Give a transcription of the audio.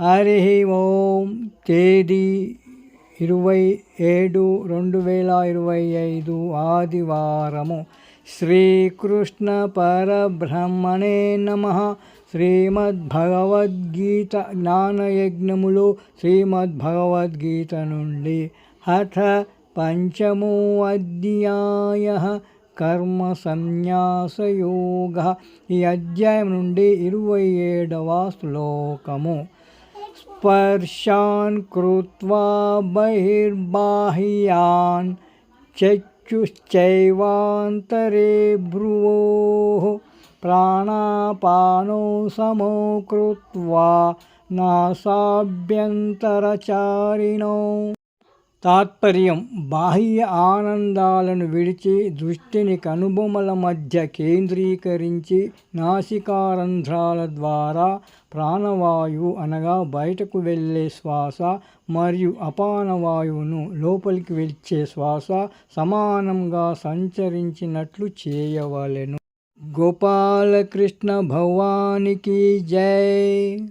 హరి ఓం తేదీ ఇరవై ఏడు రెండు వేల ఇరవై ఐదు ఆదివారము. శ్రీకృష్ణ పరబ్రహ్మణే నమ. శ్రీమద్భగవద్గీత జ్ఞానయజ్ఞములు శ్రీమద్భగవద్గీత నుండి హఠ పంచమో అధ్యాయ కర్మ సన్యాసయోగ ఈ అధ్యాయం నుండి ఇరవై ఏడవ శ్లోకము. स्पर्शान् कृत्वा बहिर्बाह्यान् चक्षुश्चैवान्तरे भ्रुवोः प्राणापानो समो कृत्वा नासाभ्यन्तरचारिणौ। తాత్పర్యం బాహ్య ఆనందాలను విడిచి దృష్టిని కనుబొమల మధ్య కేంద్రీకరించి నాసికారంధ్రాల ద్వారా ప్రాణవాయువు అనగా బయటకు వెళ్ళే శ్వాస మరియు అపానవాయువును లోపలికి వెళ్ళే శ్వాస సమానంగా సంచరించినట్లు చేయవలెను. గోపాలకృష్ణ భవానికి జై.